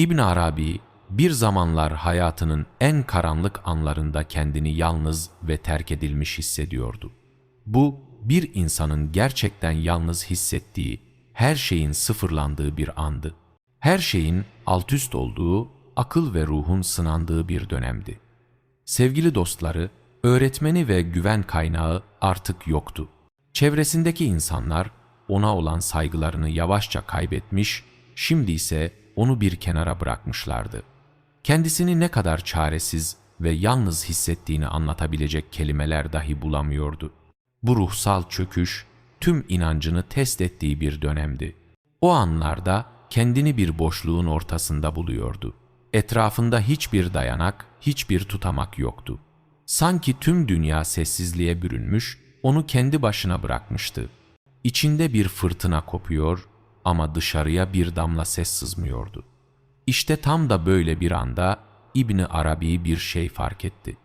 İbn Arabi bir zamanlar hayatının en karanlık anlarında kendini yalnız ve terk edilmiş hissediyordu. Bu bir insanın gerçekten yalnız hissettiği, her şeyin sıfırlandığı bir andı. Her şeyin altüst olduğu, akıl ve ruhun sınandığı bir dönemdi. Sevgili dostları, öğretmeni ve güven kaynağı artık yoktu. Çevresindeki insanlar ona olan saygılarını yavaşça kaybetmiş, şimdi ise onu bir kenara bırakmışlardı. Kendisini ne kadar çaresiz ve yalnız hissettiğini anlatabilecek kelimeler dahi bulamıyordu. Bu ruhsal çöküş tüm inancını test ettiği bir dönemdi. O anlarda kendini bir boşluğun ortasında buluyordu. Etrafında hiçbir dayanak, hiçbir tutamak yoktu. Sanki tüm dünya sessizliğe bürünmüş, onu kendi başına bırakmıştı. İçinde bir fırtına kopuyor ama dışarıya bir damla ses sızmıyordu. İşte tam da böyle bir anda İbni Arabi bir şey fark etti.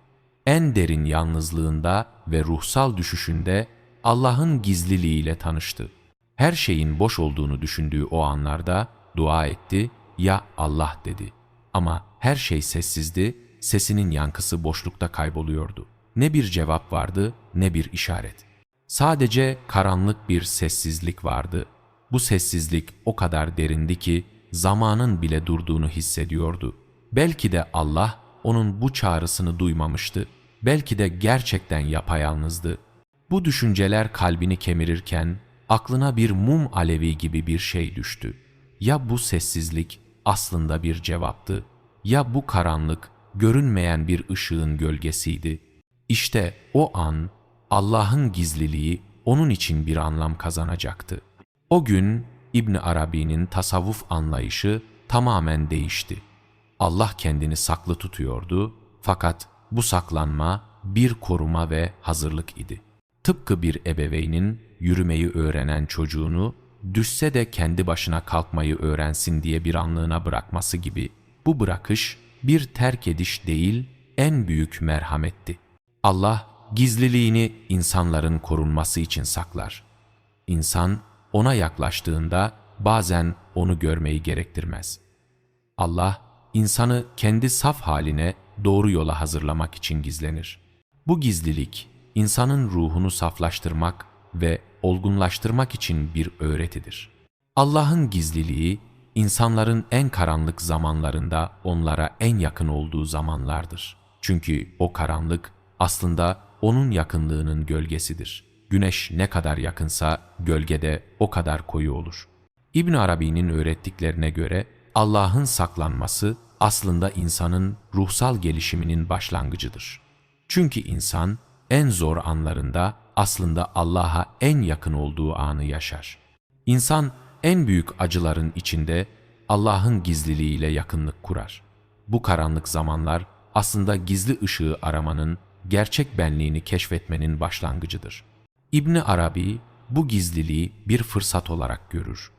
En derin yalnızlığında ve ruhsal düşüşünde Allah'ın gizliliğiyle tanıştı. Her şeyin boş olduğunu düşündüğü o anlarda dua etti, ya Allah dedi. Ama her şey sessizdi, sesinin yankısı boşlukta kayboluyordu. Ne bir cevap vardı ne bir işaret. Sadece karanlık bir sessizlik vardı. Bu sessizlik o kadar derindi ki zamanın bile durduğunu hissediyordu. Belki de Allah onun bu çağrısını duymamıştı. Belki de gerçekten yapayalnızdı. Bu düşünceler kalbini kemirirken aklına bir mum alevi gibi bir şey düştü. Ya bu sessizlik aslında bir cevaptı ya bu karanlık görünmeyen bir ışığın gölgesiydi. İşte o an Allah'ın gizliliği onun için bir anlam kazanacaktı. O gün İbn Arabi'nin tasavvuf anlayışı tamamen değişti. Allah kendini saklı tutuyordu fakat bu saklanma bir koruma ve hazırlık idi. Tıpkı bir ebeveynin yürümeyi öğrenen çocuğunu düşse de kendi başına kalkmayı öğrensin diye bir anlığına bırakması gibi bu bırakış bir terk ediş değil, en büyük merhametti. Allah gizliliğini insanların korunması için saklar. İnsan ona yaklaştığında bazen onu görmeyi gerektirmez. Allah insanı kendi saf haline doğru yola hazırlamak için gizlenir. Bu gizlilik insanın ruhunu saflaştırmak ve olgunlaştırmak için bir öğretidir. Allah'ın gizliliği insanların en karanlık zamanlarında onlara en yakın olduğu zamanlardır. Çünkü o karanlık aslında onun yakınlığının gölgesidir. Güneş ne kadar yakınsa gölgede o kadar koyu olur. İbn Arabi'nin öğrettiklerine göre Allah'ın saklanması aslında insanın ruhsal gelişiminin başlangıcıdır. Çünkü insan en zor anlarında aslında Allah'a en yakın olduğu anı yaşar. İnsan en büyük acıların içinde Allah'ın gizliliğiyle yakınlık kurar. Bu karanlık zamanlar aslında gizli ışığı aramanın, gerçek benliğini keşfetmenin başlangıcıdır. İbni Arabi bu gizliliği bir fırsat olarak görür.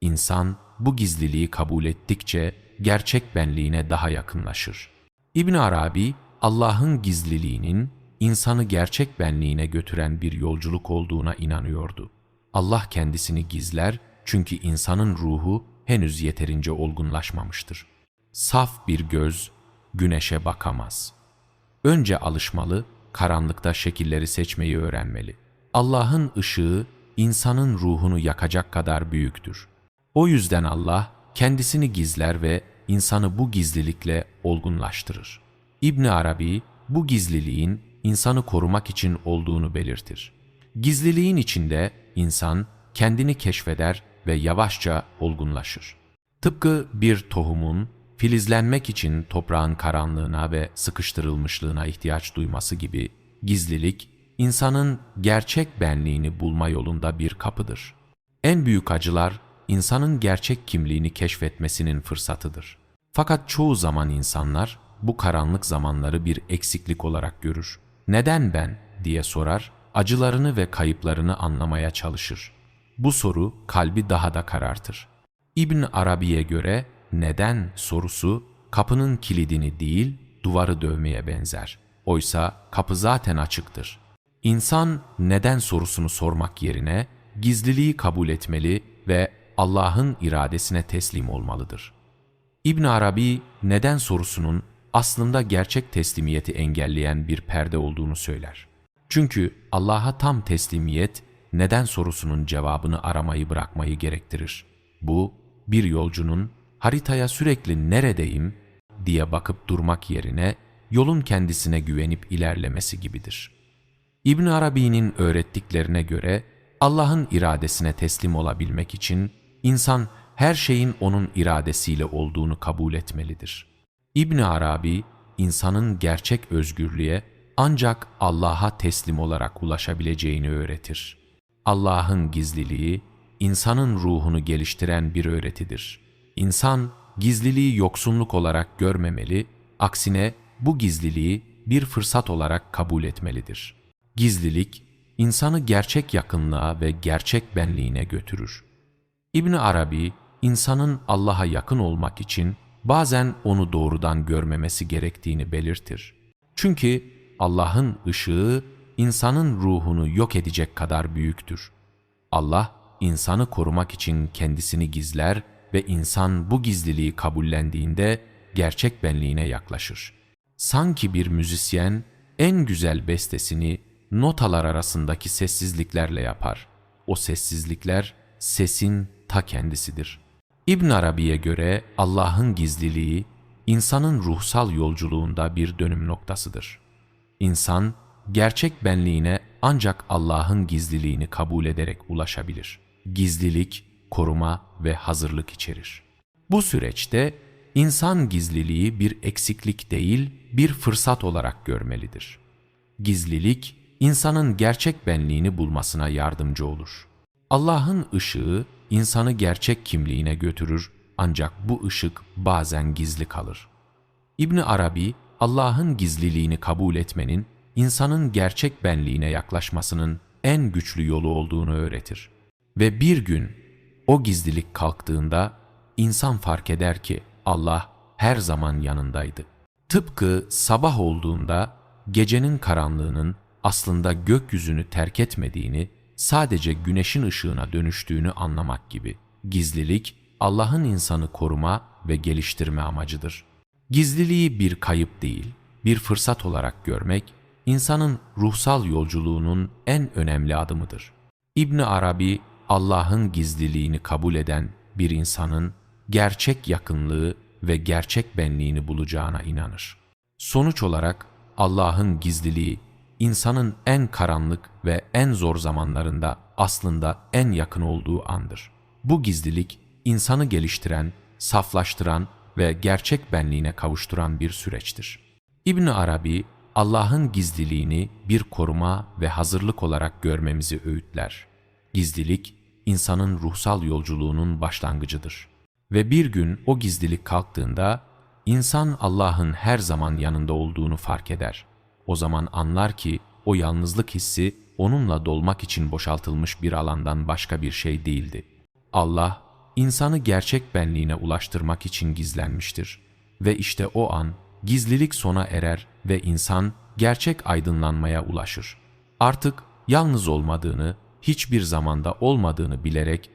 İnsan bu gizliliği kabul ettikçe gerçek benliğine daha yakınlaşır. İbn Arabi Allah'ın gizliliğinin insanı gerçek benliğine götüren bir yolculuk olduğuna inanıyordu. Allah kendisini gizler çünkü insanın ruhu henüz yeterince olgunlaşmamıştır. Saf bir göz güneşe bakamaz. Önce alışmalı, karanlıkta şekilleri seçmeyi öğrenmeli. Allah'ın ışığı insanın ruhunu yakacak kadar büyüktür. O yüzden Allah kendisini gizler ve insanı bu gizlilikle olgunlaştırır. İbn Arabi bu gizliliğin insanı korumak için olduğunu belirtir. Gizliliğin içinde insan kendini keşfeder ve yavaşça olgunlaşır. Tıpkı bir tohumun filizlenmek için toprağın karanlığına ve sıkıştırılmışlığına ihtiyaç duyması gibi gizlilik, insanın gerçek benliğini bulma yolunda bir kapıdır. En büyük acılar, insanın gerçek kimliğini keşfetmesinin fırsatıdır. Fakat çoğu zaman insanlar bu karanlık zamanları bir eksiklik olarak görür. Neden ben diye sorar, acılarını ve kayıplarını anlamaya çalışır. Bu soru kalbi daha da karartır. İbn Arabi'ye göre neden sorusu kapının kilidini değil duvarı dövmeye benzer. Oysa kapı zaten açıktır. İnsan neden sorusunu sormak yerine gizliliği kabul etmeli ve Allah'ın iradesine teslim olmalıdır. İbn Arabi neden sorusunun aslında gerçek teslimiyeti engelleyen bir perde olduğunu söyler. Çünkü Allah'a tam teslimiyet neden sorusunun cevabını aramayı bırakmayı gerektirir. Bu bir yolcunun haritaya sürekli neredeyim diye bakıp durmak yerine yolun kendisine güvenip ilerlemesi gibidir. İbn Arabi'nin öğrettiklerine göre Allah'ın iradesine teslim olabilmek için insan her şeyin onun iradesiyle olduğunu kabul etmelidir. İbn Arabi insanın gerçek özgürlüğe ancak Allah'a teslim olarak ulaşabileceğini öğretir. Allah'ın gizliliği insanın ruhunu geliştiren bir öğretidir. İnsan gizliliği yoksunluk olarak görmemeli, aksine bu gizliliği bir fırsat olarak kabul etmelidir. Gizlilik, insanı gerçek yakınlığa ve gerçek benliğine götürür. İbn Arabi, insanın Allah'a yakın olmak için bazen onu doğrudan görmemesi gerektiğini belirtir. Çünkü Allah'ın ışığı insanın ruhunu yok edecek kadar büyüktür. Allah insanı korumak için kendisini gizler ve insan bu gizliliği kabullendiğinde gerçek benliğine yaklaşır. Sanki bir müzisyen en güzel bestesini notalar arasındaki sessizliklerle yapar. O sessizlikler sesin ta kendisidir. İbn Arabi'ye göre Allah'ın gizliliği insanın ruhsal yolculuğunda bir dönüm noktasıdır. İnsan gerçek benliğine ancak Allah'ın gizliliğini kabul ederek ulaşabilir. Gizlilik, koruma ve hazırlık içerir. Bu süreçte insan gizliliği bir eksiklik değil, bir fırsat olarak görmelidir. Gizlilik, insanın gerçek benliğini bulmasına yardımcı olur. Allah'ın ışığı insanı gerçek kimliğine götürür ancak bu ışık bazen gizli kalır. İbni Arabi, Allah'ın gizliliğini kabul etmenin, insanın gerçek benliğine yaklaşmasının en güçlü yolu olduğunu öğretir. Ve bir gün o gizlilik kalktığında insan fark eder ki Allah her zaman yanındaydı. Tıpkı sabah olduğunda gecenin karanlığının aslında gökyüzünü terk etmediğini, sadece güneşin ışığına dönüştüğünü anlamak gibi. Gizlilik, Allah'ın insanı koruma ve geliştirme amacıdır. Gizliliği bir kayıp değil, bir fırsat olarak görmek, insanın ruhsal yolculuğunun en önemli adımıdır. İbn Arabi, Allah'ın gizliliğini kabul eden bir insanın gerçek yakınlığı ve gerçek benliğini bulacağına inanır. Sonuç olarak Allah'ın gizliliği insanın en karanlık ve en zor zamanlarında aslında en yakın olduğu andır. Bu gizlilik insanı geliştiren, saflaştıran ve gerçek benliğine kavuşturan bir süreçtir. İbn Arabi Allah'ın gizliliğini bir koruma ve hazırlık olarak görmemizi öğütler. Gizlilik insanın ruhsal yolculuğunun başlangıcıdır. Ve bir gün o gizlilik kalktığında insan Allah'ın her zaman yanında olduğunu fark eder. O zaman anlar ki o yalnızlık hissi onunla dolmak için boşaltılmış bir alandan başka bir şey değildi. Allah insanı gerçek benliğine ulaştırmak için gizlenmiştir. Ve işte o an gizlilik sona erer ve insan gerçek aydınlanmaya ulaşır. Artık yalnız olmadığını, hiçbir zamanda olmadığını bilerek